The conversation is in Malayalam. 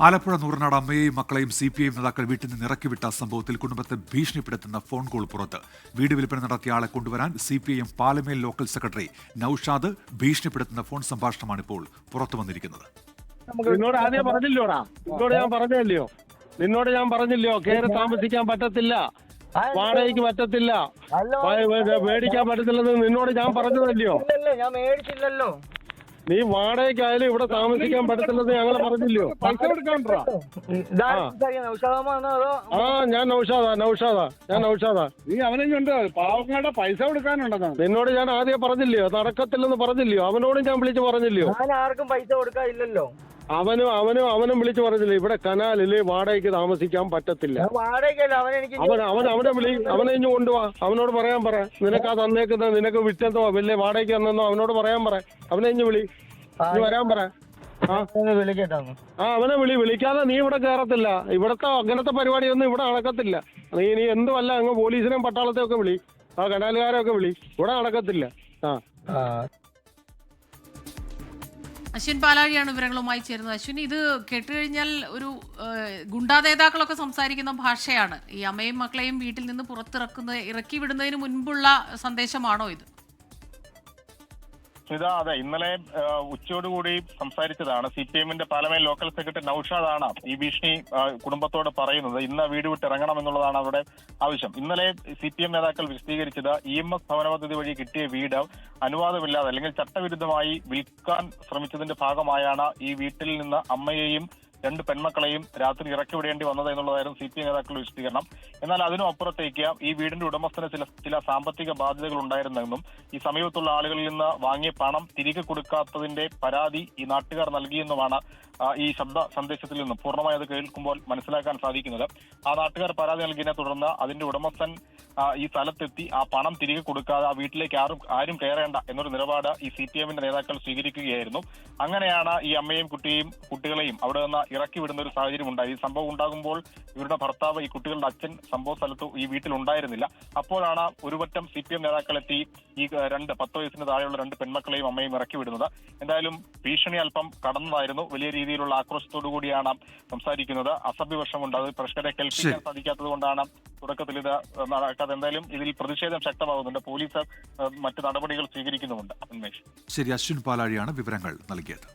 ആലപ്പുഴ നൂറനാട് അമ്മയെയും മക്കളെയും സി പി ഐ നേതാക്കൾ വീട്ടിൽ നിന്ന് ഇറക്കിവിട്ട സംഭവത്തിൽ കുടുംബത്തെ ഭീഷണിപ്പെടുത്തുന്ന ഫോൺ കോൾ പുറത്ത്. വീട് വിൽപ്പന നടത്തിയ ആളെ കൊണ്ടുവരാൻ C P I M Palamel local secretary Noushad ഭീഷണിപ്പെടുത്തുന്ന phone സംഭാഷണമാണ് ഇപ്പോൾ പുറത്തു വന്നിരിക്കുന്നത്. നിന്നോട് ആദ്യം പറഞ്ഞില്ലോടാ നിന്നോട് ഞാൻ പറഞ്ഞല്ലോ നിന്നോട് ഞാൻ പറഞ്ഞില്ലയോ? കയറി താമസിക്കാൻ പറ്റത്തില്ല. വാടകയ്ക്ക് പറ്റത്തില്ല. ഹലോ വേ- വേ- മേടിക്കാൻ പറ്റത്തില്ലെന്ന് നിന്നോട് ഞാൻ പറഞ്ഞതല്ലയോ? ഇല്ലല്ലോ ഞാൻ മേടിച്ചില്ലല്ലോ. നീ വാടകയ്ക്കായാലും ഇവിടെ താമസിക്കാൻ പറ്റത്തില്ലെന്ന് ഞങ്ങൾ പറഞ്ഞില്ലയോ? പൈസ കൊടുക്കാണ്ടാ ആ. ഞാൻ നൗഷാദാ നൗഷാദാ ഞാൻ നൗഷാദാ. നീ അവനെ പാവങ്ങളുടെ പൈസ കൊടുക്കാനുണ്ടെന്നാണ്. നിന്നോട് ഞാൻ ആദ്യം പറഞ്ഞില്ലയോ? നടക്കത്തില്ലെന്ന് പറഞ്ഞില്ലയോ? അവനോടും ഞാൻ വിളിച്ച് പറഞ്ഞില്ലയോ? ഞാൻ ആർക്കും പൈസ കൊടുക്കാനില്ലല്ലോ. അവനും അവനും അവനും വിളിച്ചു പറഞ്ഞില്ല ഇവിടെ കനാലിൽ വാടകയ്ക്ക് താമസിക്കാൻ പറ്റത്തില്ല. ഞാൻ വാടകയ്ക്കല്ല അവൻ എനിക്ക് അവൻ അവൻ അവനെ വിളി അവനെ ഇഞ്ഞു കൊണ്ടുവാ. അവനോട് പറയാൻ പറ. നിനക്ക് ആ തന്നേക്കുന്ന നിനക്ക് വിറ്റെന്നോ വലിയ വാടകയ്ക്ക് തന്നെന്നോ അവനോട് പറയാൻ പറ. അവനെ ഇഞ്ഞു വിളി. ഇനി വരാൻ പറ. ആ. അവനെ വിളി. വിളിക്കാതെ നീ ഇവിടെ കേറത്തില്ല. ഇവിടത്തെ അങ്ങനത്തെ പരിപാടി ഒന്നും ഇവിടെ നടക്കത്തില്ല. നീ നീ എന്തുമല്ല അങ്ങ് പോലീസിനെയും പട്ടാളത്തെയും ഒക്കെ വിളി. ആ കനാലുകാരെയൊക്കെ വിളി. ഇവിടെ നടക്കത്തില്ല. ആ അശ്വിൻ പാലാഴിയാണ് വിവരങ്ങളുമായി ചേരുന്നത്. അശ്വിൻ ഇത് കേട്ടുകഴിഞ്ഞാൽ ഒരു ഏഹ്, ഗുണ്ടാ നേതാക്കളൊക്കെ സംസാരിക്കുന്ന ഭാഷയാണ്. ഈ അമ്മയും മക്കളെയും വീട്ടിൽ നിന്ന് പുറത്തിറക്കുന്ന ഇറക്കി വിടുന്നതിന് മുൻപുള്ള സന്ദേശമാണോ ഇത്? സ്മിത അതെ ഇന്നലെ ഉച്ചയോടുകൂടി സംസാരിച്ചതാണ്. സി പി എമ്മിന്റെ പാലമേൽ ലോക്കൽ സെക്രട്ടറി നൌഷാദാണ് ഈ ഭീഷണി കുടുംബത്തോട് പറയുന്നത്. ഇന്ന് വീട് വിട്ട് ഇറങ്ങണം എന്നുള്ളതാണ് അവരുടെ ആവശ്യം. ഇന്നലെ സി പി എം നേതാക്കൾ വിശദീകരിച്ചത് ഇ എം എസ് ഭവന പദ്ധതി വഴി കിട്ടിയ വീട് അനുവാദമില്ലാതെ അല്ലെങ്കിൽ ചട്ടവിരുദ്ധമായി വിൽക്കാൻ ശ്രമിച്ചതിന്റെ ഭാഗമായാണ് ഈ വീട്ടിൽ നിന്ന് അമ്മയെയും രണ്ട് പെൺമക്കളെയും രാത്രി ഇറക്കി വിടേണ്ടി വന്നത് എന്നുള്ളതായിരുന്നു സി പി എം നേതാക്കളുടെ വിശദീകരണം. എന്നാൽ അതിനും അപ്പുറത്തേക്ക് ഈ വീടിന്റെ ഉടമസ്ഥന് ചില ചില സാമ്പത്തിക ബാധ്യതകൾ ഉണ്ടായിരുന്നെന്നും ഈ സമീപത്തുള്ള ആളുകളിൽ നിന്ന് വാങ്ങിയ പണം തിരികെ കൊടുക്കാത്തതിന്റെ പരാതി ഈ നാട്ടുകാർ നൽകിയെന്നുമാണ് ഈ ശബ്ദ സന്ദേശത്തിൽ നിന്നും പൂർണമായി അത് കേൾക്കുമ്പോൾ മനസ്സിലാക്കാൻ സാധിക്കുന്നത്. ആ നാട്ടുകാർ പരാതി നൽകിയതിനെ തുടർന്ന് അതിന്റെ ഉടമസ്ഥൻ ഈ സ്ഥലത്തെത്തി ആ പണം തിരികെ കൊടുക്കാതെ ആ വീട്ടിലേക്ക് ആരും ആരും കയറേണ്ട എന്നൊരു നിലപാട് ഈ സി പി എമ്മിന്റെ നേതാക്കൾ സ്വീകരിക്കുകയായിരുന്നു. അങ്ങനെയാണ് ഈ അമ്മയും കുട്ടിയും കുട്ടികളെയും അവിടെ നിന്ന് ഇറക്കി വിടുന്ന ഒരു സാഹചര്യം ഉണ്ടായി. ഈ സംഭവം ഉണ്ടാകുമ്പോൾ ഇവരുടെ ഭർത്താവ് ഈ കുട്ടികളുടെ അച്ഛൻ സംഭവ സ്ഥലത്ത് ഈ വീട്ടിൽ ഉണ്ടായിരുന്നില്ല. അപ്പോഴാണ് ഒരുപറ്റം സി പി എം നേതാക്കളെത്തി ഈ രണ്ട് പത്ത് വയസ്സിന് താഴെയുള്ള രണ്ട് പെൺമക്കളെയും അമ്മയും ഇറക്കി വിടുന്നത്. എന്തായാലും ഭീഷണി അല്പം കടന്നതായിരുന്നു. വലിയ രീതിയിലുള്ള ആക്രോശത്തോടു കൂടിയാണ് സംസാരിക്കുന്നത്. അസഭ്യവർഷമുണ്ട് അത് പ്രശ്നരെ കേൾപ്പിക്കാൻ. സാധിക്കാത്തത് കൊണ്ടാണ് തുടക്കത്തിൽ ഇത് നടക്കാതെ എന്തായാലും ഇതിൽ പ്രതിഷേധം ശക്തമാകുന്നുണ്ട്. പോലീസ് മറ്റ് നടപടികൾ സ്വീകരിക്കുന്നുമുണ്ട്. ഉന്മേഷ് ശരി അശ്വിൻ പാലാഴിയാണ് വിവരങ്ങൾ നൽകിയത്.